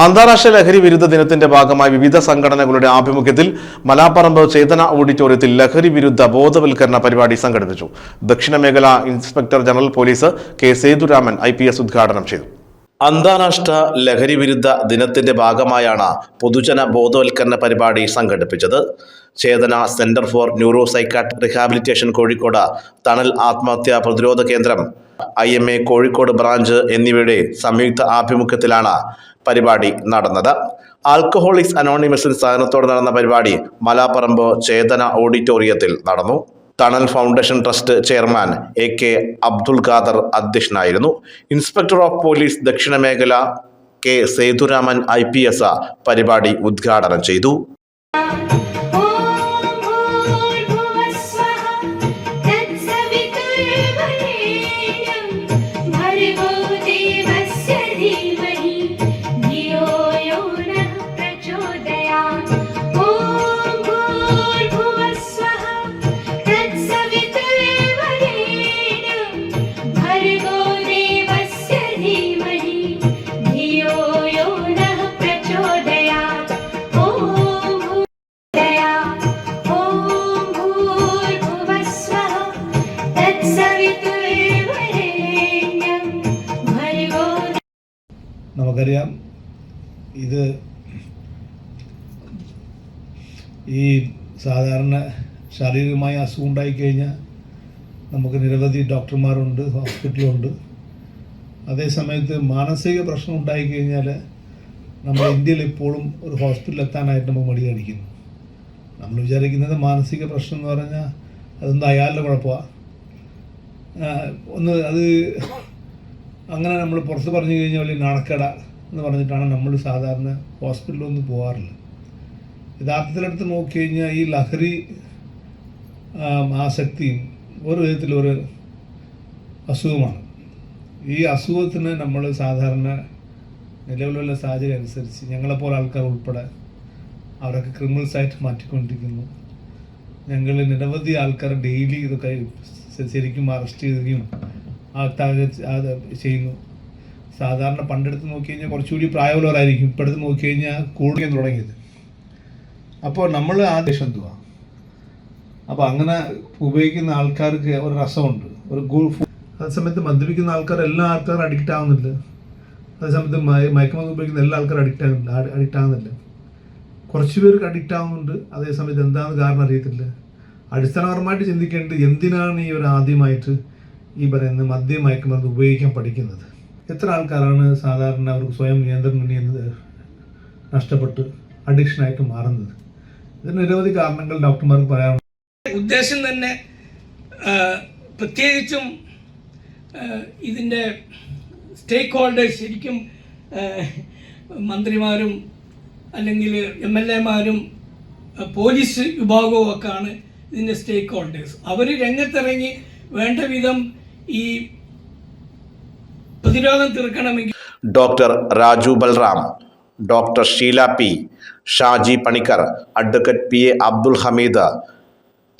അന്താരാഷ്ട്ര ലഹരി വിരുദ്ധ ദിനത്തിന്റെ ഭാഗമായി വിവിധ സംഘടനകളുടെ ആഭിമുഖ്യത്തിൽ മലാപ്പറമ്പ് ചേതന ഓഡിറ്റോറിയത്തിൽ ലഹരി വിരുദ്ധ ബോധവൽക്കരണ പരിപാടി സംഘടിപ്പിച്ചു. ദക്ഷിണ മേഖല inspector general police K Sethuraman I ഉദ്ഘാടനം ചെയ്തു. അന്താരാഷ്ട്ര ലഹരി വിരുദ്ധ ദിനത്തിന്റെ ഭാഗമായാണ് പൊതുജന ബോധവൽക്കരണ പരിപാടി സംഘടിപ്പിച്ചത്. Chetana centre for neuro psychiatric rehabilitation Kozhikode Thanal ആത്മഹത്യാ പ്രതിരോധ കേന്ദ്രം I M A Kozhikode branch എന്നിവയുടെ സംയുക്ത ആഭിമുഖ്യത്തിലാണ് പരിപാടി നടന്നത്. ആൽക്കഹോളിക്സ് അനോണിമസിന് സഹനത്തോടെ നടന്ന പരിപാടി മലാപ്പറമ്പ് ചേതന ഓഡിറ്റോറിയത്തിൽ നടന്നു. Thanal foundation trust chairman A K Abdul Khader അധ്യക്ഷനായിരുന്നു. ഇൻസ്പെക്ടർ ഓഫ് പോലീസ് ദക്ഷിണ മേഖല കെ സേതുരാമൻ ഐ പരിപാടി ഉദ്ഘാടനം ചെയ്തു. നമുക്കറിയാം ഇത് ഈ സാധാരണ ശാരീരികമായ അസുഖം ഉണ്ടായിക്കഴിഞ്ഞാൽ നമുക്ക് നിരവധി ഡോക്ടർമാരുണ്ട് ഹോസ്പിറ്റലുണ്ട്. അതേസമയത്ത് മാനസിക പ്രശ്നം ഉണ്ടായിക്കഴിഞ്ഞാൽ നമ്മൾ ഇന്ത്യയിൽ ഇപ്പോഴും ഒരു ഹോസ്പിറ്റലിൽ എത്താനായിട്ട് നമ്മൾ മടി കാണിക്കുന്നു. നമ്മൾ വിചാരിക്കുന്നത് മാനസിക പ്രശ്നം എന്ന് പറഞ്ഞാൽ അതൊന്നും അയാളുടെ കുഴപ്പമാണ് ഒന്ന് അത് അങ്ങനെ നമ്മൾ പുറത്ത് പറഞ്ഞു കഴിഞ്ഞാൽ വലിയ നാണക്കേട എന്ന് പറഞ്ഞിട്ടാണ് നമ്മൾ സാധാരണ ഹോസ്പിറ്റലൊന്നും പോകാറില്ല. യഥാർത്ഥത്തിലെടുത്ത് നോക്കിക്കഴിഞ്ഞാൽ ഈ ലഹരി ആസക്തിയും ഒരു വിധത്തിലൊരു അസുഖമാണ്. ഈ അസുഖത്തിന് നമ്മൾ സാധാരണ നിലവിലുള്ള സാഹചര്യം അനുസരിച്ച് ഞങ്ങളെപ്പോലെ ആൾക്കാർ ഉൾപ്പെടെ അവരൊക്കെ ക്രിമിനൽസായിട്ട് മാറ്റിക്കൊണ്ടിരിക്കുന്നു. ഞങ്ങൾ നിരവധി ആൾക്കാർ ഡെയിലി ഇതൊക്കെ ശരിക്കും അറസ്റ്റ് ചെയ്യുകയും അത് ചെയ്യുന്നു. സാധാരണ പണ്ടെടുത്ത് നോക്കി കഴിഞ്ഞാൽ കുറച്ചുകൂടി പ്രായമുള്ളവരായിരിക്കും. ഇപ്പോഴത്തെ നോക്കി കഴിഞ്ഞാൽ കൂടുതൽ തുടങ്ങിയത്. അപ്പോൾ നമ്മൾ ആ ദേശം എന്തുവാ? അപ്പോൾ അങ്ങനെ ഉപയോഗിക്കുന്ന ആൾക്കാർക്ക് ഒരു രസമുണ്ട്. ഒരു ഗുഡ് അതേ അതേസമയത്ത് മദ്യപിക്കുന്ന ആൾക്കാർ എല്ലാ ആൾക്കാരും അഡിക്റ്റ് ആവുന്നില്ല. അതേസമയത്ത് സമയത്ത് മയക്കുമരുന്ന് ഉപയോഗിക്കുന്ന എല്ലാ ആൾക്കാരും അഡിക്റ്റ് ആകുന്നില്ല അഡിക്റ്റ് ആകുന്നില്ല കുറച്ച് പേർക്ക് അഡിക്റ്റ് ആവുന്നുണ്ട്. അതേസമയത്ത് എന്താണെന്ന് കാരണം അറിയത്തില്ല. അടിസ്ഥാനപരമായിട്ട് ചിന്തിക്കേണ്ടത് എന്തിനാണ് ഈ ഒരു ആദ്യമായിട്ട് ഈ പറയുന്ന മദ്യ മയക്കുമരുന്ന് ഉപയോഗിക്കാൻ പഠിക്കുന്നത്. എത്ര ആൾക്കാരാണ് സാധാരണ അവർക്ക് സ്വയം നിയന്ത്രണം നഷ്ടപ്പെട്ട് അഡിക്ഷനായിട്ട് മാറുന്നത്? ഇതിന് നിരവധി കാരണങ്ങൾ ഡോക്ടർമാർക്ക് പറയാറുണ്ട് ഉദ്ദേശം തന്നെ പ്രത്യേകിച്ചും ഇതിന്റെ സ്റ്റേക്ക് ഹോൾഡേഴ്സ് ശരിക്കും മന്ത്രിമാരും അല്ലെങ്കിൽ എം എൽ എമാരും പോലീസ് വിഭാഗവും ഒക്കെയാണ് ഇതിന്റെ സ്റ്റേക്ക് ഹോൾഡേഴ്സ് അവർ രംഗത്തിറങ്ങി വേണ്ട വിധം ഈ പ്രതിരോധം തീർക്കണമെങ്കിൽ doctor Raju Balram doctor Sheela P Shaji Panicker advocate P A Abdul Hameed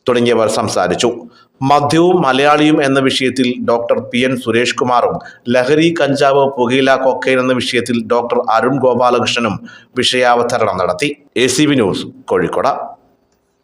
തുടങ്ങിയവർ സംസാരിച്ചു. മദ്യവും മലയാളിയും എന്ന വിഷയത്തിൽ ഡോക്ടർ പി എൻ സുരേഷ് കുമാറും ലഹരി കഞ്ചാവ് പുകയില കൊക്കൈൻ എന്ന വിഷയത്തിൽ ഡോക്ടർ അരുൺ ഗോപാലകൃഷ്ണനും വിഷയാവതരണം നടത്തി. A news Kozhikode.